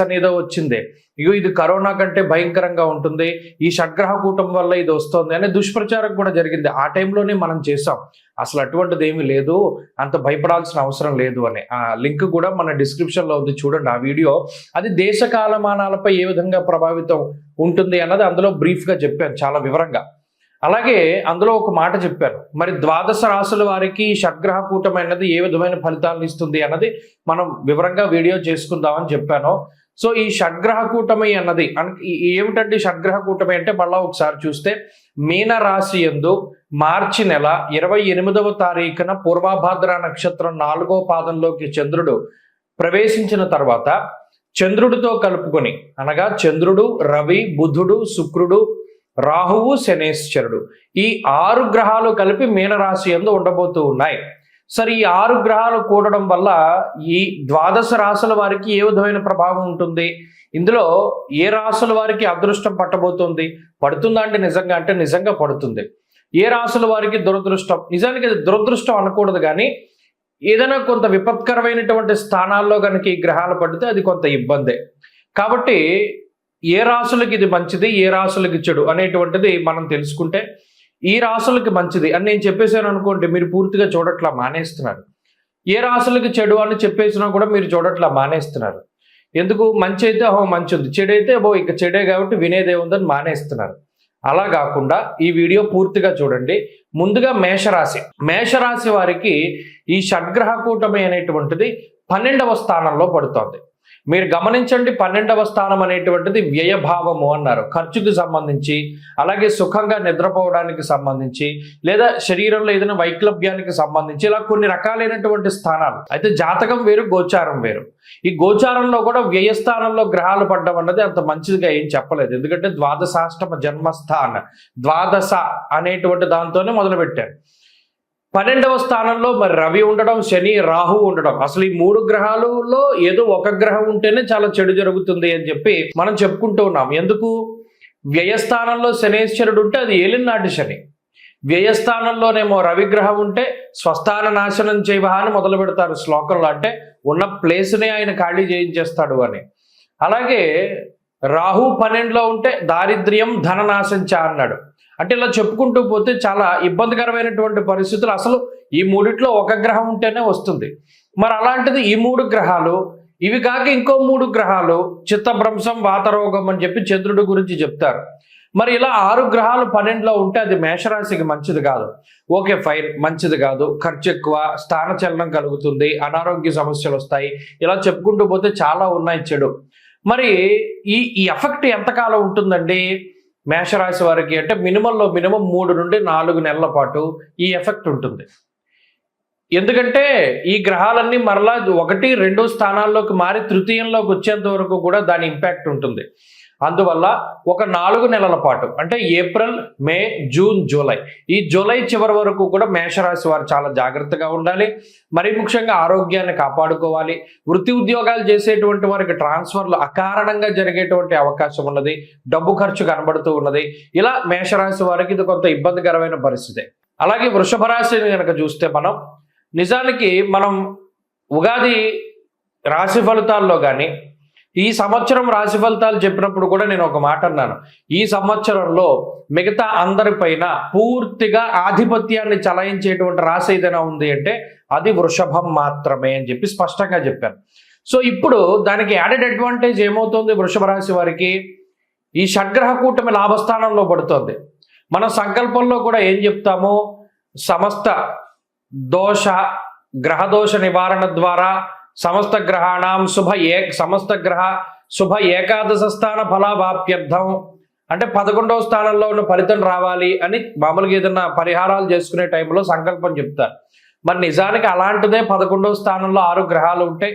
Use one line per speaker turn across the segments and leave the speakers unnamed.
అనేదో వచ్చింది. ఇగో ఇది కరోనా కంటే భయంకరంగా ఉంటుంది. ఈ షడ్గ్రహ కూటం వల్ల ఇది వస్తుంది అనే దుష్ప్రచారం కూడా జరిగింది. ఆ టైంలోనే మనం చేసాం అసలు అటువంటిది ఏమీ లేదు. అంత భయపడాల్సిన అవసరం లేదు అని. ఆ లింక్ కూడా మన డిస్క్రిప్షన్లో ఉంది. చూడండి ఆ వీడియో. అది దేశ కాలమానాలపై ఏ విధంగా ప్రభావితం ఉంటుంది అన్నది అందులో బ్రీఫ్గా చెప్పాను చాలా వివరంగా. అలాగే అందులో ఒక మాట చెప్పాను. మరి ద్వాదశ రాసుల వారికి షడ్గ్రహ కూటమి అన్నది ఏ విధమైన ఫలితాలను ఇస్తుంది అన్నది మనం వివరంగా వీడియో చేసుకుందామని చెప్పాను. సో ఈ షడ్గ్రహ కూటమి అన్నది ఏమిటండి షడ్గ్రహ కూటమి అంటే మళ్ళా ఒకసారి చూస్తే మీన రాశి ఎందు మార్చి నెల ఇరవై ఎనిమిదవ తారీఖున పూర్వభాద్ర నక్షత్రం నాలుగో పాదంలోకి చంద్రుడు ప్రవేశించిన తర్వాత చంద్రుడితో కలుపుకొని అనగా చంద్రుడు రవి బుధుడు శుక్రుడు రాహువు శనేశ్వరుడు ఈ ఆరు గ్రహాలు కలిపి మీనరాశి ఎందు ఉండబోతూ ఉన్నాయి. సరే ఈ ఆరు గ్రహాలు కూడడం వల్ల ఈ ద్వాదశ రాశుల వారికి ఏ విధమైన ప్రభావం ఉంటుంది? ఇందులో ఏ రాశుల వారికి అదృష్టం పట్టబోతుంది? పడుతుందా అంటే నిజంగా? అంటే నిజంగా పడుతుంది. ఏ రాశుల వారికి దురదృష్టం? నిజానికి అది దురదృష్టం అనకూడదు కానీ ఏదైనా కొంత విపత్కరమైనటువంటి స్థానాల్లో కనుక ఈ గ్రహాలు పడితే అది కొంత ఇబ్బందే. కాబట్టి ఏ రాసులకి ఇది మంచిది ఏ రాసులకి చెడు అనేటువంటిది మనం తెలుసుకుంటే ఈ రాసులకి మంచిది అని నేను చెప్పేసాను అనుకోండి మీరు పూర్తిగా చూడట్లా మానేస్తున్నారు. ఏ రాసులకి చెడు అని చెప్పేసినా కూడా మీరు చూడట్లా మానేస్తున్నారు. ఎందుకు? మంచి అయితే అహో మంచి ఉంది చెడు అయితే ఓ ఇక చెడే కాబట్టి వినేదే ఉందని మానేస్తున్నారు. అలా కాకుండా ఈ వీడియో పూర్తిగా చూడండి. ముందుగా మేషరాశి. మేషరాశి వారికి ఈ షడ్గ్రహ కూటమి అనేటువంటిది పన్నెండవ స్థానంలో పడుతోంది. మీరు గమనించండి పన్నెండవ స్థానం అనేటువంటిది వ్యయభావము అన్నారు. ఖర్చుకి సంబంధించి అలాగే సుఖంగా నిద్రపోవడానికి సంబంధించి లేదా శరీరంలో ఏదైనా వైక్లభ్యానికి సంబంధించి ఇలా కొన్ని రకాలైనటువంటి స్థానాలు. అయితే జాతకం వేరు గోచారం వేరు. ఈ గోచారంలో కూడా వ్యయస్థానంలో గ్రహాలు పడ్డం అన్నది అంత మంచిదిగా ఏం చెప్పలేదు. ఎందుకంటే ద్వాదశాష్టమ జన్మస్థాన ద్వాదశ అనేటువంటి దాంతోనే మొదలుపెట్టారు. పన్నెండవ స్థానంలో మరి రవి ఉండడం శని రాహు ఉండడం. అసలు ఈ మూడు గ్రహాలలో ఏదో ఒక గ్రహం ఉంటేనే చాలా చెడు జరుగుతుంది అని చెప్పి మనం చెప్పుకుంటూ ఉన్నాం. ఎందుకు? వ్యయస్థానంలో శనేశ్వరుడు ఉంటే అది ఏలినాటి శని. వ్యయస్థానంలోనేమో రవిగ్రహం ఉంటే స్వస్థాన నాశనం చేయవ అని మొదలు పెడతారు శ్లోకంలో. అంటే ఉన్న ప్లేస్నే ఆయన ఖాళీ చేయించేస్తాడు అని. అలాగే రాహు పన్నెండులో ఉంటే దారిద్ర్యం ధననాశంచ అన్నాడు. అంటే ఇలా చెప్పుకుంటూ పోతే చాలా ఇబ్బందికరమైనటువంటి పరిస్థితులు. అసలు ఈ మూడిట్లో ఒక గ్రహం ఉంటేనే వస్తుంది. మరి అలాంటిది ఈ మూడు గ్రహాలు ఇవి కాక ఇంకో మూడు గ్రహాలు చిత్తభ్రంశం వాతరోగం అని చెప్పి చంద్రుడి గురించి చెప్తారు. మరి ఇలా ఆరు గ్రహాలు పన్నెండులో ఉంటే అది మేషరాశికి మంచిది కాదు. ఓకే ఫైన్ మంచిది కాదు. ఖర్చు ఎక్కువ స్థానచలనం కలుగుతుంది అనారోగ్య సమస్యలు వస్తాయి. ఇలా చెప్పుకుంటూ పోతే చాలా ఉన్నాయి చెడు. మరి ఈ ఈ ఎఫెక్ట్ ఎంతకాలం ఉంటుందండి? మేషరాశి వారికి అంటే మినిమంలో మినిమం మూడు నుండి నాలుగు నెలల పాటు ఈ ఎఫెక్ట్ ఉంటుంది. ఎందుకంటే ఈ గ్రహాలన్నీ మరలా ఒకటి రెండు స్థానాల్లోకి మారి తృతీయంలోకి వచ్చేంత వరకు కూడా దాని ఇంపాక్ట్ ఉంటుంది. అందువల్ల ఒక నాలుగు నెలల పాటు అంటే ఏప్రిల్ మే జూన్ జూలై. ఈ జూలై చివరి వరకు కూడా మేషరాశి వారు చాలా జాగ్రత్తగా ఉండాలి. మరీ ముఖ్యంగా ఆరోగ్యాన్ని కాపాడుకోవాలి. వృత్తి ఉద్యోగాలు చేసేటువంటి వారికి ట్రాన్స్ఫర్లు అకారణంగా జరిగేటువంటి అవకాశం ఉన్నది. డబ్బు ఖర్చు కనబడుతూ ఉన్నది. ఇలా మేషరాశి వారికి ఇది కొంత ఇబ్బందికరమైన పరిస్థితి. అలాగే వృషభ రాశిని కనుక చూస్తే మనం నిజానికి మనం ఉగాది రాశి ఫలితాల్లో కానీ ఈ సంవత్సరం రాశి ఫలితాలు చెప్పినప్పుడు కూడా నేను ఒక మాట అన్నాను. ఈ సంవత్సరంలో మిగతా అందరిపైన పూర్తిగా ఆధిపత్యాన్ని చలాయించేటువంటి రాశి ఏదైనా ఉంది అంటే అది వృషభం మాత్రమే అని చెప్పి స్పష్టంగా చెప్పాను. సో ఇప్పుడు దానికి యాడెడ్ అడ్వాంటేజ్ ఏమవుతుంది వృషభ రాశి వారికి? ఈ షడ్గ్రహ కూటమి లాభస్థానంలో పడుతుంది. మన సంకల్పంలో కూడా ఏం చెప్తాము? సమస్త దోష గ్రహదోష నివారణ ద్వారా సమస్త గ్రహాణం శుభ ఏ సమస్త గ్రహ శుభ ఏకాదశ స్థాన ఫలాభాప్యర్థం. అంటే పదకొండవ స్థానంలో ఉన్న ఫలితం రావాలి అని మామూలుగా ఏదైనా పరిహారాలు చేసుకునే టైంలో సంకల్పం చెప్తారు. మరి నిజానికి అలాంటిదే పదకొండవ స్థానంలో ఆరు గ్రహాలు ఉంటే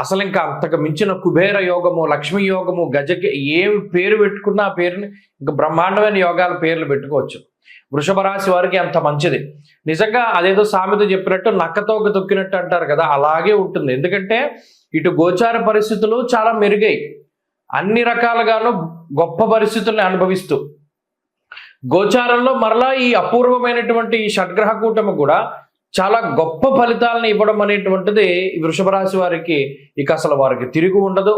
అసలు ఇంకా అంతకు మించిన కుబేర యోగము లక్ష్మీ యోగము గజకి ఏమి పేరు పెట్టుకున్నా ఆ పేరుని ఇంకా బ్రహ్మాండమైన యోగాల పేర్లు పెట్టుకోవచ్చు. వృషభ రాశి వారికి అంత మంచిది. నిజంగా అదేదో సామెత చెప్పినట్టు నక్కతోక తొక్కినట్టు అంటారు కదా అలాగే ఉంటుంది. ఎందుకంటే ఇటు గోచార పరిస్థితులు చాలా మెరుగై అన్ని రకాలుగాను గొప్ప పరిస్థితుల్ని అనుభవిస్తూ. గోచారంలో మరలా ఈ అపూర్వమైనటువంటి ఈ షడ్గ్రహ కూటమి కూడా చాలా గొప్ప ఫలితాలను ఇవ్వడం అనేటువంటిది వృషభరాశి వృషభ రాశి వారికి ఇక అసలు వారికి తిరిగి ఉండదు.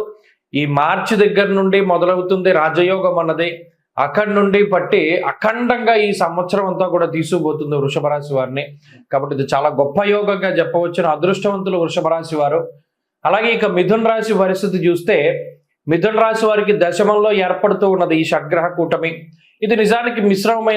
ఈ మార్చి దగ్గర నుండి మొదలవుతుంది రాజయోగం అన్నది. అక్కడి నుండి పట్టి అఖండంగా ఈ సంవత్సరం అంతా కూడా తీసుకుపోతుంది వృషభ రాశి వారిని. కాబట్టి ఇది చాలా గొప్ప యోగంగా చెప్పవచ్చిన. అదృష్టవంతులు వృషభ రాశి వారు. అలాగే ఇక మిథున్ రాశి పరిస్థితి చూస్తే మిథున్ రాశి వారికి దశమంలో ఏర్పడుతూ ఉన్నది ఈ షడ్గ్రహ కూటమి. ఇది నిజానికి మిశ్రమమైన